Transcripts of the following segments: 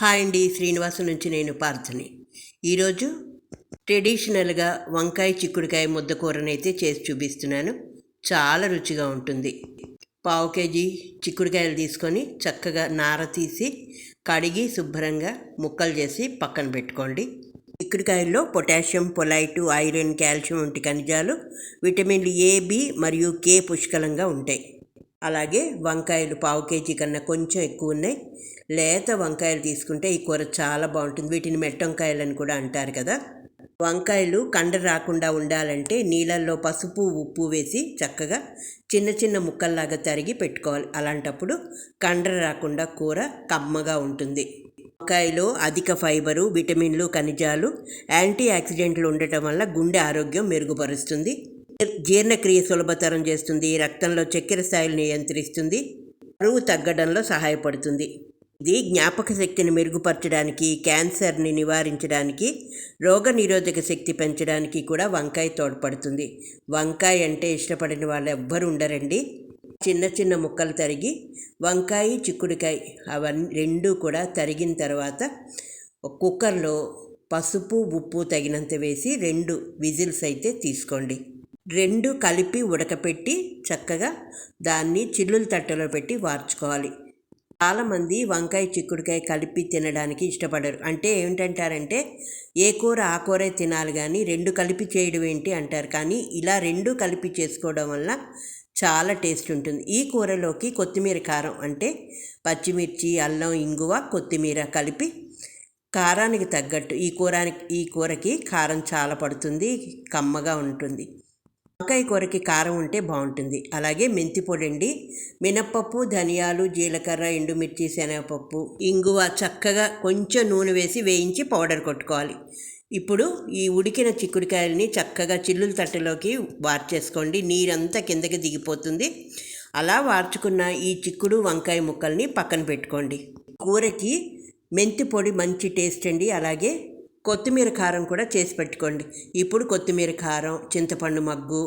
Hi అండి శ్రీనివాస నుంచి నేను పార్థని. ఈరోజు ట్రెడిషనల్గా వంకాయ చిక్కుడుకాయ ముద్ద కూరనైతే చేసి చూపిస్తున్నాను. చాలా రుచిగా ఉంటుంది. పావు కేజీ చిక్కుడుకాయలు తీసుకొని చక్కగా నార తీసి కడిగి శుభ్రంగా ముక్కలు చేసి పక్కన పెట్టుకోండి. చిక్కుడుకాయల్లో పొటాషియం పొలైటు ఐరన్ కాల్షియం వంటి ఖనిజాలు విటమిన్లు ఏ బి మరియు కే పుష్కలంగా ఉంటాయి. అలాగే వంకాయలు పావు కేజీ కన్నా కొంచెం ఎక్కువ ఉన్నాయి. లేత వంకాయలు తీసుకుంటే ఈ కూర చాలా బాగుంటుంది. వీటిని మెట్టంకాయలు అని కూడా అంటారు కదా. వంకాయలు కండ రాకుండా ఉండాలంటే నీళ్ళల్లో పసుపు ఉప్పు వేసి చక్కగా చిన్న చిన్న ముక్కల్లాగా తరిగి పెట్టుకోవాలి. అలాంటప్పుడు కండ రాకుండా కూర కమ్మగా ఉంటుంది. వంకాయలో అధిక ఫైబరు విటమిన్లు ఖనిజాలు యాంటీ ఆక్సిడెంట్లు ఉండటం వల్ల గుండె ఆరోగ్యం మెరుగుపరుస్తుంది. జీర్ణక్రియ సులభతరం చేస్తుంది రక్తంలో చక్కెర స్థాయిలు నియంత్రిస్తుంది బరువు తగ్గడంలో సహాయపడుతుంది. ఇది జ్ఞాపక శక్తిని మెరుగుపరచడానికి క్యాన్సర్ని నివారించడానికి రోగనిరోధక శక్తి పెంచడానికి కూడా వంకాయ తోడ్పడుతుంది. వంకాయ అంటే ఇష్టపడిన వాళ్ళు ఎవ్వరు ఉండరండి. చిన్న చిన్న ముక్కలు తరిగి వంకాయ చిక్కుడుకాయ అవన్నీ రెండు కూడా తరిగిన తర్వాత కుక్కర్లో పసుపు ఉప్పు తగినంత వేసి రెండు విజిల్స్ అయితే తీసుకోండి. రెండు కలిపి ఉడకపెట్టి చక్కగా దాన్ని చిల్లుల తట్టలో పెట్టి వార్చుకోవాలి. చాలామంది వంకాయ చిక్కుడుకాయ కలిపి తినడానికి ఇష్టపడరు. అంటే ఏమిటంటారంటే ఏ కూర ఆ కూరే తినాలి కానీ రెండు కలిపి చేయడం ఏంటి అంటారు. కానీ ఇలా రెండు కలిపి చేసుకోవడం వల్ల చాలా టేస్ట్ ఉంటుంది. ఈ కూరలోకి కొత్తిమీర కారం అంటే పచ్చిమిర్చి అల్లం ఇంగువ కొత్తిమీర కలిపి కారానికి తగ్గట్టు ఈ కూరానికి ఈ కూరకి కారం చాలా పడుతుంది కమ్మగా ఉంటుంది. వంకాయ కూరకి కారం ఉంటే బాగుంటుంది. అలాగే మెంతి పొడి అండి మినప్పప్పు ధనియాలు జీలకర్ర ఎండుమిర్చి శనగపప్పు ఇంగువ చక్కగా కొంచెం నూనె వేసి వేయించి పౌడర్ కొట్టుకోవాలి. ఇప్పుడు ఈ ఉడికిన చిక్కుడుకాయలని చక్కగా చిల్లుల తట్టలోకి వార్చేసుకోండి. నీరంతా కిందకి దిగిపోతుంది. అలా వార్చుకున్న ఈ చిక్కుడు వంకాయ ముక్కల్ని పక్కన పెట్టుకోండి. కూరకి మెంతి పొడి మంచి టేస్ట్ అండి. అలాగే కొత్తిమీర కారం కూడా చేసి పెట్టుకోండి. ఇప్పుడు కొత్తిమీర కారం చింతపండు మగ్గు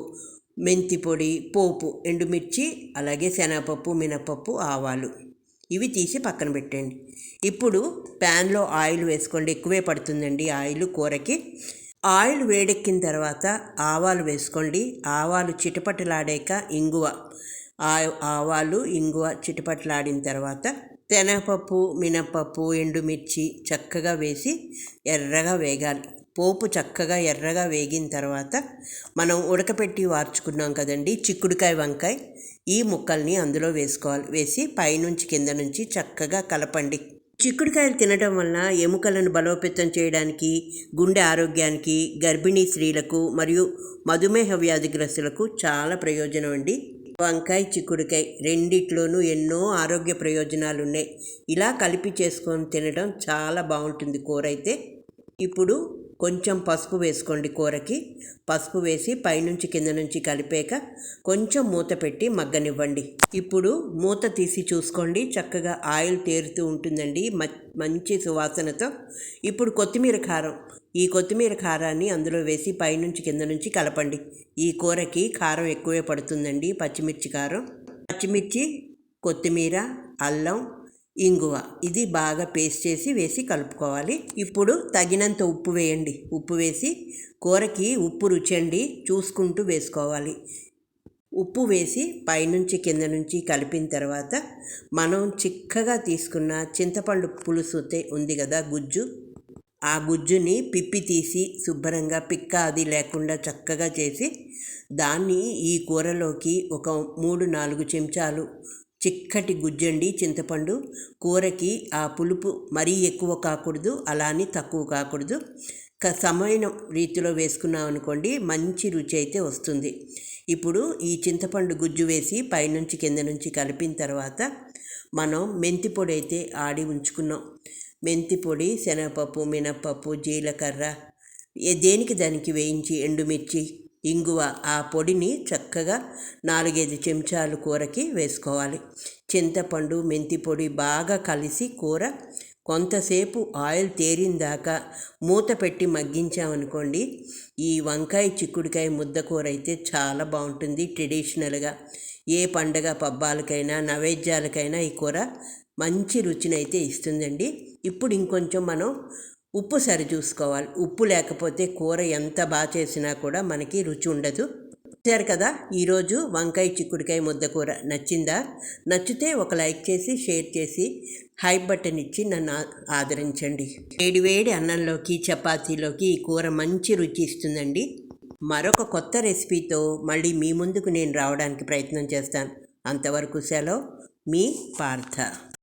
మెంతి పొడి పోపు ఎండుమిర్చి అలాగే శనగపప్పు మినపప్పు ఆవాలు ఇవి తీసి పక్కన పెట్టండి. ఇప్పుడు ప్యాన్లో ఆయిల్ వేసుకోండి. ఎక్కువే పడుతుందండి ఆయిల్ కూరకి. ఆయిల్ వేడెక్కిన తర్వాత ఆవాలు వేసుకోండి. ఆవాలు చిటపటలాడాక ఇంగువ ఆవాలు ఇంగువ చిటపటలాడిన తర్వాత శనగపప్పు మినపప్పు ఎండుమిర్చి చక్కగా వేసి ఎర్రగా వేగాలి. పోపు చక్కగా ఎర్రగా వేగిన తర్వాత మనం ఉడకపెట్టి వార్చుకున్నాం కదండి చిక్కుడుకాయ వంకాయ. ఈ ముక్కల్ని అందులో వేసుకోవాలి. వేసి పైనుంచి కింద నుంచి చక్కగా కలపండి. చిక్కుడుకాయలు తినడం వలన ఎముకలను బలోపేతం చేయడానికి గుండె ఆరోగ్యానికి గర్భిణీ స్త్రీలకు మరియు మధుమేహ వ్యాధిగ్రస్తులకు చాలా ప్రయోజనం అండి. వంకాయ చిక్కుడుకాయ రెండిట్లోనూ ఎన్నో ఆరోగ్య ప్రయోజనాలు ఉన్నాయి ఇలా కలిపి చేసుకొని తినడం చాలా బాగుంటుంది కూర అయితే. ఇప్పుడు కొంచెం పసుపు వేసుకోండి కూరకి. పసుపు వేసి పైనుంచి కింద నుంచి కలిపాక కొంచెం మూత పెట్టి మగ్గనివ్వండి. ఇప్పుడు మూత తీసి చూసుకోండి. చక్కగా ఆయిల్ తేరుతూ ఉంటుందండి. మంచి సువాసనతో. ఇప్పుడు కొత్తిమీర కారం. ఈ కొత్తిమీర కారాన్ని అందులో వేసి పైనుంచి కింద నుంచి కలపండి. ఈ కూరకి కారం ఎక్కువే పడుతుందండి పచ్చిమిర్చి కారం. పచ్చిమిర్చి కొత్తిమీర అల్లం ఇంగువ. ఇది బాగా పేస్ట్ చేసి వేసి కలుపుకోవాలి. ఇప్పుడు తగినంత ఉప్పు వేయండి. ఉప్పు వేసి కూరకి ఉప్పు రుచండి చూసుకుంటూ వేసుకోవాలి. ఉప్పు వేసి పైనుంచి కింద నుంచి కలిపిన తర్వాత మనం చిక్కగా తీసుకున్న చింతపండు పులుసు ఉంది కదా గుజ్జు. ఆ గుజ్జుని పిప్పి తీసి శుభ్రంగా పిక్క అది లేకుండా చక్కగా చేసి దాన్ని ఈ కూరలోకి ఒక మూడు నాలుగు చెంచాలు చిక్కటి గుజ్జండి చింతపండు కూరకి ఆ పులుపు మరీ ఎక్కువ కాకూడదు అలానే తక్కువ కాకూడదు. సమైన రీతిలో వేసుకున్నాం అనుకోండి మంచి రుచి అయితే వస్తుంది. ఇప్పుడు ఈ చింతపండు గుజ్జు వేసి పైనుంచి కింద నుంచి కలిపిన తర్వాత మనం మెంతి పొడి అయితే ఆడి ఉంచుకున్నాం. మెంతి పొడి శనగపప్పు మినప్పప్పు జీలకర్ర దేనికి దానికి వేయించి ఎండుమిర్చి ఇంగువ ఆ పొడిని చక్కగా నాలుగైదు చెంచాలు కూరకి వేసుకోవాలి. చింతపండు మెంతి పొడి బాగా కలిసి కూర కొంతసేపు ఆయిల్ తేరిందాకా మూత పెట్టి మగ్గించామనుకోండి ఈ వంకాయ చిక్కుడుకాయ ముద్ద కూర అయితే చాలా బాగుంటుంది ట్రెడిషనల్గా ఏ పండగ పబ్బాలకైనా నైవేద్యాలకైనా ఈ కూర మంచి రుచిని అయితే ఇస్తుందండి. ఇప్పుడు ఇంకొంచెం మనం ఉప్పు సరి చూసుకోవాలి. ఉప్పు లేకపోతే కూర ఎంత బాగా చేసినా కూడా మనకి రుచి ఉండదు. చూశారు కదా? ఈరోజు వంకాయ చిక్కుడుకాయ ముద్ద కూర నచ్చిందా? నచ్చితే ఒక లైక్ చేసి షేర్ చేసి హై బటన్ ఇచ్చి నన్ను ఆదరించండి. వేడి వేడి అన్నంలోకి చపాతీలోకి ఈ కూర మంచి రుచి ఇస్తుందండి. మరొక కొత్త రెసిపీతో మళ్ళీ మీ ముందుకు నేను రావడానికి ప్రయత్నం చేస్తాను. అంతవరకు సెలవు. మీ పార్థ.